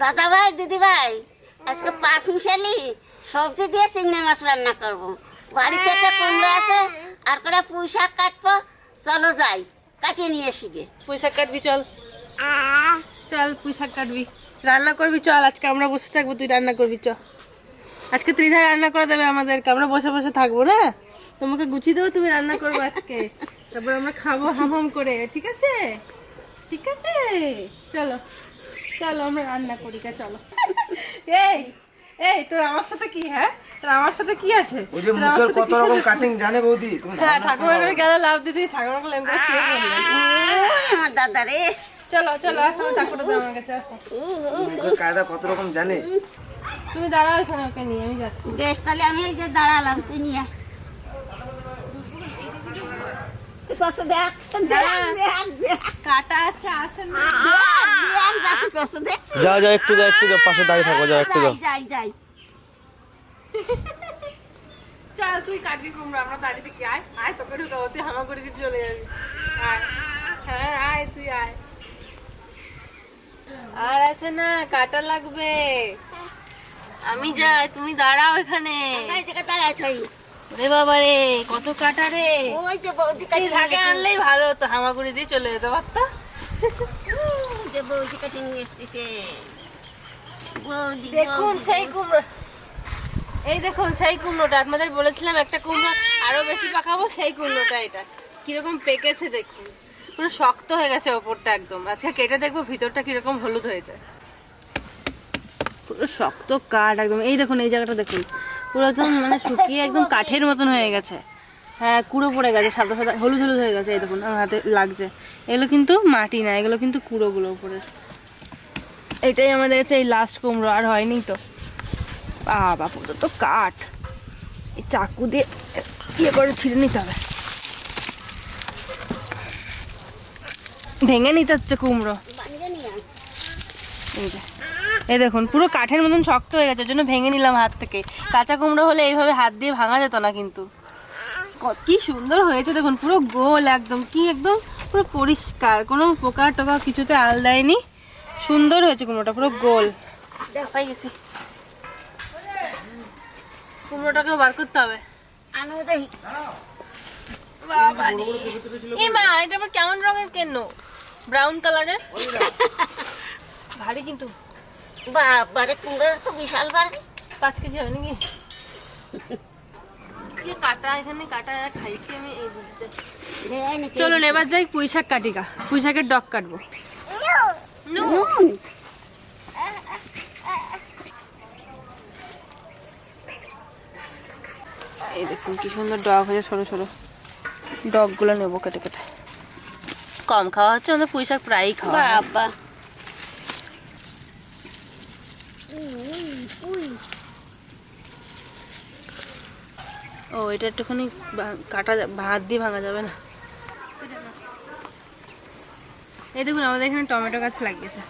দাদা ভাই দিদি ভাই আজকে পাঁচ মিশালি সবজি দিয়ে চিংড়ি মাছ রান্না করব। বাড়িতে একটা কুমড়ো আছে আর করে পুঁই শাক কাটবো। চলো যাই কাটিয়ে নিয়ে আসি গে। পুঁই শাক কাটবি চল। চল পুঁই শাক কাটবি। রান্না করবি চল আজকে আমরা বসে থাকব তুই রান্না করবি চল আজকে ত্রিধা রান্না করে দেবে আমাদেরকে আমরা বসে বসে থাকব না? তোমাকে গুছিয়ে দেবো তুমি রান্না করব আজকে। তারপর আমরা খাব হাম হাম করে ঠিক আছে? ঠিক আছে? চলো। চলো আমরা রান্না করি কা চলো। এই এই তোর আমার সাথে কি হ্যাঁ? তোর আমার সাথে কি আছে? ওই যে মুখের কত রকম কাটিং জানে বৌদি? তুমি হ্যাঁ ঠাকুমার করে গেলে লাভ দিদি ঠাকুমাকে লেন করে শুয়ে পড়লেন আমার দাদা রে। চলো চলো আসো ঠাকুর দাও আমার কাছে আসো। মুখের কায়দা কত রকম জানে? তুমি দাঁড়াও এখানে ওকে নিয়ে আমি যাচ্ছি। বেশ তাহলে আমি এই যে দাঁড়ালাম তুই নিয়ে দেখ দেখ দেখ দেখ। কাটা আছে আসেন। না একটু যা একটু যা পাশে দাঁড়িয়ে থাকো যা একটু যা। যাই যাই। চল তুই কাটবি কুমড়ো আমরা দাঁড়িয়ে থেকে আয় আয় তোকে ঢুকাবো তুই হামা করে দিয়ে চলে যাবি। আয় হ্যাঁ আয় তুই আয়। আর আছে না কাটা লাগবে। আমি যাই তুমি দাঁড়াও এখানে। রে বাবা রে কত কাটা রে। ওই যে বৌদি আনলেই ভালো হতো হামাগুড়ি দিয়ে চলে যেতে পারতো দেখুন সেই কুমড়ো। এই দেখুন সেই কুমড়োটা। আপনাদের বলেছিলাম একটা কুমড়ো আরও বেশি পাকাবো, সেই কুমড়োটা এটা। কীরকম পেকেছে দেখুন। পুরো শক্ত হয়ে গেছে ওপরটা একদম। আজকে কেটে দেখব, ভিতরটা কীরকম হলুদ হয়েছে। পুরো শক্ত কাঠ একদম। এই দেখুন, এই জায়গাটা দেখুন। পুরো একদম মানে শুকিয়ে একদম কাঠের মতন হয়ে গেছে। হ্যাঁ কুড়ো পড়ে গেছে, সাদা সাদা, হলুদ হলুদ হয়ে গেছে, এই দেখুন, আমার হাতে লাগছে। এগুলো কিন্তু মাটি না, এগুলো কিন্তু কুড়োগুলো উপরে। এটাই আমাদের কাছে এই লাস্ট কুমড়ো, আর হয়নি তো। বাবা পুরো তো কাঠ। এই চাকু দিয়ে ইয়ে করে ছিঁড়ে নিতে হবে? ভেঙে নিতে হচ্ছে কুমড়ো। এই দেখুন, পুরো কাঠের মতন শক্ত হয়ে গেছে জন্য ভেঙে নিলাম হাত থেকে। কাঁচা কুমড়ো হলে এইভাবে হাত দিয়ে ভাঙা যেত না কিন্তু। ক- কি সুন্দর হয়েছে দেখুন পুরো গোল একদম কি একদম পুরো পরিষ্কার কোনো পোকা টোকা কিছুতে আল দেয়নি। সুন্দর হয়েছে কুমড়োটা পুরো গোল। দেখাই গেছি। কুমড়োটাকেও বার করতে হবে। এ মা এটা আবার কেমন রঙের কেন? ব্রাউন কালারের? ভারী কিন্তু। বাবারে কুমড়োর তো বিশাল ভারী। পাঁচ কেজি হবে নাকি? কি কাটা এখানে কাটা খাইছি আমি এই বুঝতে। চলুন এবার যাই পুঁই শাক কাটি গা পুঁই শাকের ডগ কাটবো। নো। এই দেখুন কি সুন্দর ডগ হয়েছে ছোট ছোট ডগগুলো নেব কেটে কেটে। কম খাওয়া হচ্ছে আমাদের পুঁই শাক প্রায়ই খাওয়া। বাবা। ও এটা একটুখানি কাটা ভাত দিয়ে ভাঙা যাবে না। এই দেখুন আমাদের এখানে টমেটো গাছ লাগিয়েছে।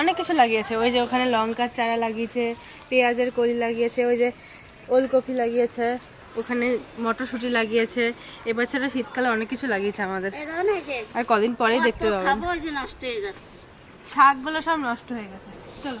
অনেক কিছু লাগিয়েছে। ওই যে ওখানে লঙ্কার চারা লাগিয়েছে পেঁয়াজের কলি লাগিয়েছে ওই যে ওলকপি লাগিয়েছে ওখানে মটরশুঁটি লাগিয়েছে। এবার ছাড়া শীতকালে অনেক কিছু লাগিয়েছে আমাদের। আর কদিন পরেই দেখতে পাবো নষ্ট হয়ে শাকগুলো সব নষ্ট হয়ে গেছে। চলো।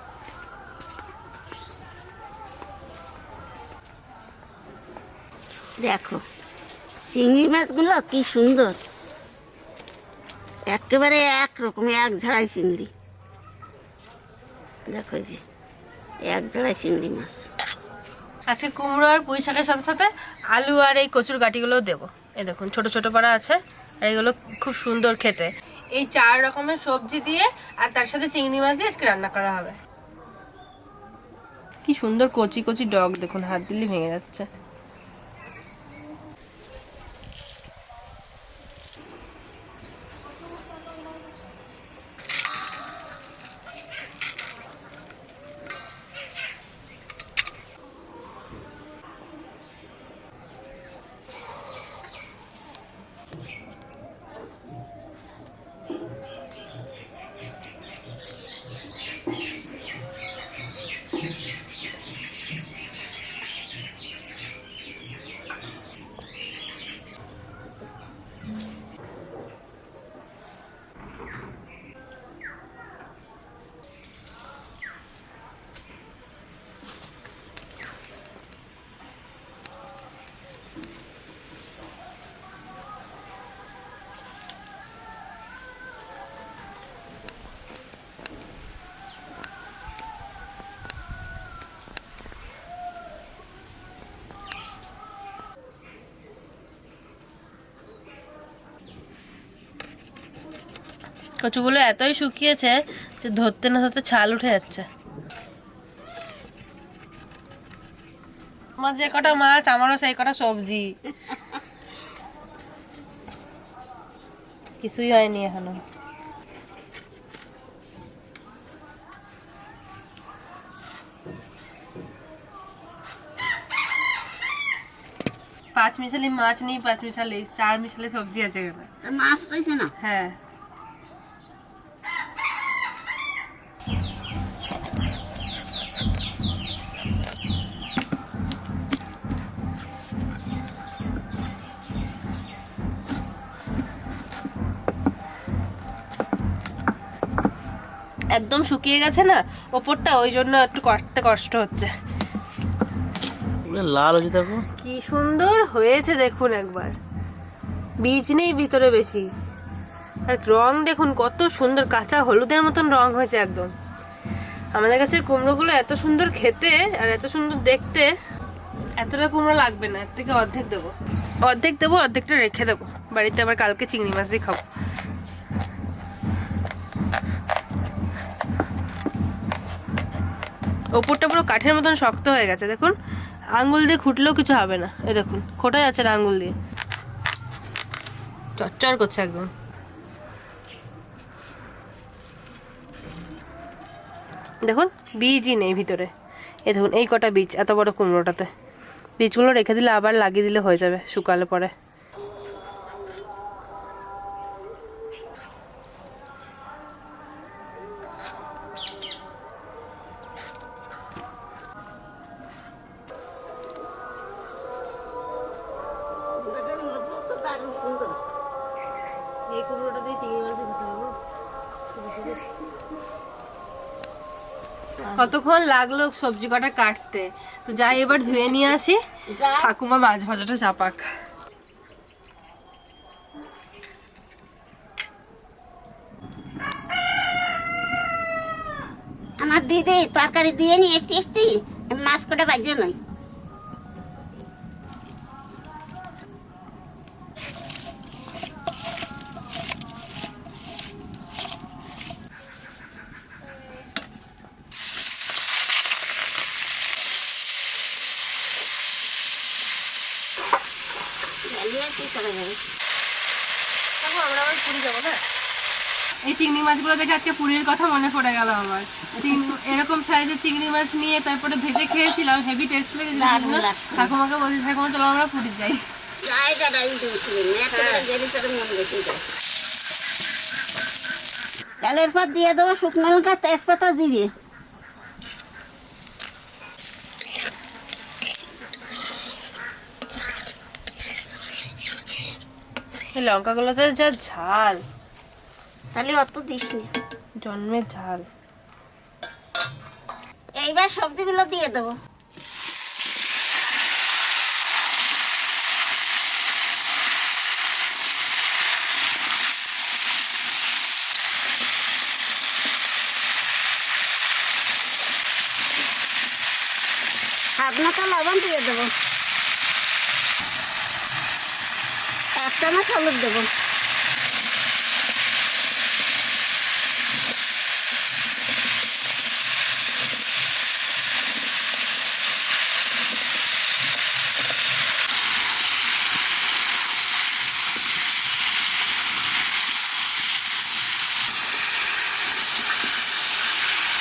দেখো, চিংড়ি মাছগুলো কি সুন্দর। একেবারে এক রকম, এক ঝাড়াই চিংড়ি। দেখো যে, এক ঝাড়াই চিংড়ি মাছ। আজকে কুমড়ো আর পুঁই শাকের সাথে সাথে আলু আর এই কচুর গাঠিগুলোও দেবো। এই দেখুন, ছোট ছোট পাড়া আছে, আর এগুলো খুব সুন্দর খেতে। এই চার রকমের সবজি দিয়ে আর তার সাথে চিংড়ি মাছ দিয়ে আজকে রান্না করা হবে। কি সুন্দর কচি কচি ডগ, দেখুন, হাত দিলে ভেঙে যাচ্ছে। কচুগুলো এতই শুকিয়েছে যে ধরতে না ধরতে ছাল উঠে যাচ্ছে। আমার যে কটা মাছ আমারও সেই কটা সবজি। কিছুই হয়নি এখনও। পাঁচ মিশালি মাছ নেই পাঁচ মিশালি চার মিশালি সবজি আছে মাছ রয়েছে না? হ্যাঁ। একদম শুকিয়ে গেছে না? ওপরটা ওই জন্য একটু করতে কষ্ট হচ্ছে। লাল হয়েছে দেখো। কি সুন্দর হয়েছে দেখুন একবার। বীজ নেই ভিতরে বেশি। আর রং দেখুন, কত সুন্দর কাঁচা হলুদের মতন রং হয়েছে একদম। আমাদের কাছে কুমড়োগুলো এত সুন্দর খেতে আর এত সুন্দর দেখতে, এতটা কুমড়ো লাগবে না, এর থেকে অর্ধেক দেবো। অর্ধেক দেবো, অর্ধেকটা রেখে দেবো। বাড়িতে আবার কালকে চিংড়ি মাছ দিয়ে খাব। ওপরটা পুরো কাঠের মতন শক্ত হয়ে গেছে, দেখুন। আঙ্গুল দিয়ে খুঁটলেও কিছু হবে না। এই দেখুন খোটা যাচ্ছে না আঙ্গুল দিয়ে। চচ্চর করছে একদম। দেখুন, বীজই নেই ভিতরে। এ দেখুন, এই কটা বীজ, এত বড় কুমড়োটাতে। বীজগুলো রেখে দিলে আবার লাগিয়ে দিলে হয়ে যাবে, শুকালে পরে। এই কুমড়োটা দিয়ে চিংড়ি মাছ কতক্ষণ লাগল সবজি কটা কাটতে? তো যাই এবার ধুয়ে নিয়ে আসি। ঠাকুমা মাছ ভাজাটা চাপাক। আমার দিদি তরকারি দিয়ে নিয়ে এসছি এসছি। মাছ কটা বাজে নয় জ্বালিয়ে কি করা যাবে দেখো, আমরা আবার পুরী যাব না? এই চিংড়ি মাছগুলো দেখে আজকে পুরীর কথা মনে পড়ে গেল আমার। এরকম সাইজের চিংড়ি মাছ নিয়ে তারপরে ভেজে খেয়েছিলাম হেভি টেস্ট লেগেছিল। ঠাকুমাকে বলছি ঠাকুমা চলো আমরা পুরী যাই। মন যায়। তেলের পর দিয়ে দেবো শুকনো লঙ্কা তেজপাতা জিরে। এই লঙ্কাগুলোতে যা ঝাল। তাহলে অত দিস নি। জন্মের ঝাল। এইবার সবজিগুলো দিয়ে দেবো। আপনাকে লবণ দিয়ে দেবো। এক চামচ হলুদ দেবো।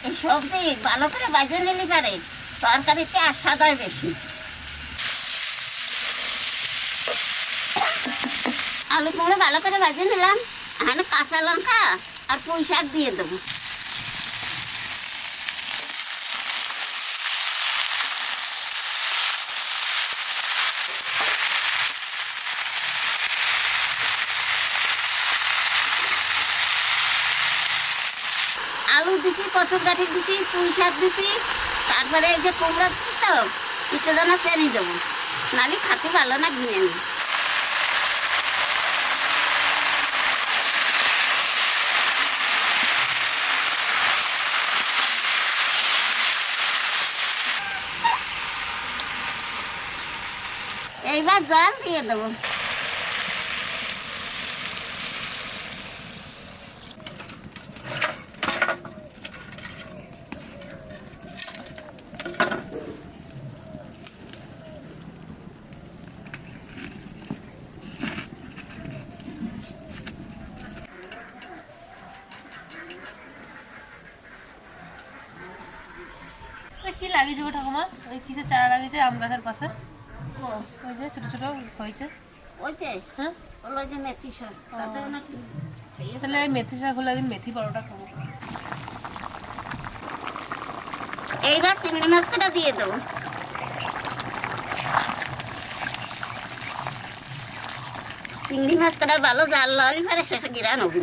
এই সবজি ভালো করে বাজে নিলি পারে? তরকারিতে আর সাদায় বেশি। আলু কুমড়ো ভালো করে ভাজে নিলাম। এখানে কাঁচা লঙ্কা আর পুঁই শাক দিয়ে দেবো। আলু দিছি, কচুর গাঠি দিছি, পুঁই শাক দিছি। তারপরে এই যে কুমড়া দিছি তো একটু দানা চেনি দেবো। নালি খাতে ভালো না কিনে নি এবার জল দিয়ে দেবো। কি লাগিয়েছে ওটা ঠাকুমা? ওই কিসের চারা লাগিয়েছে? আম গাছের পাশে। ওই যে ছোট ছোট হয়েছে। ওই যে হ্যাঁ? ওগুলো যে মেথি শাক। তাদের নাকি তাহলে এই মেথি শাক হলে একদিন মেথি পরোটা খাব। এইবার চিংড়ি মাছ কটা দিয়ে দেবো। চিংড়ি মাছ কটা ভালো জাল পারে সেটা গিরা নবি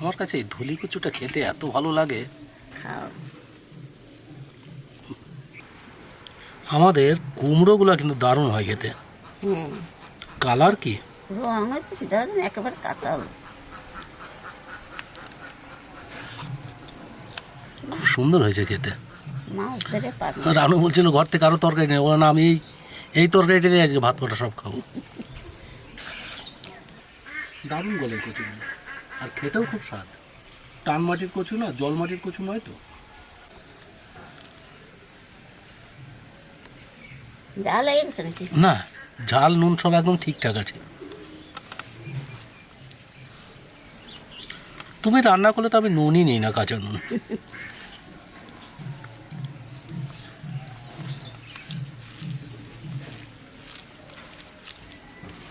আমার কাছে এই ধুলি কচুটা খেতে এত ভালো লাগে? খাও। আমাদের কুমড়োগুলো কিন্তু দারুণ হয় খেতে। কালার কি? রং কি? ধরেন একেবারে কাঁচা খুব সুন্দর হয়েছে খেতে। রানু বলছিল ঘর থেকে আরও তরকারি নেই। বলে না আমি এই এই তরকারিটা দিয়ে আজকে ভাত কটা সব খাব। দারুণ গলে কচুগুলো আর খেতেও খুব স্বাদ। টান মাটির কচু না জল মাটির কচু নয় তো? না ঝাল নুন সব একদম ঠিকঠাক আছে। তুমি রান্না করলে তো আমি নুনই নিই না কাঁচা নুন।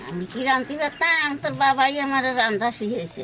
আমি কি রাঁধতে পারতাম তোর বাবাই আমার রান্না শিখেছে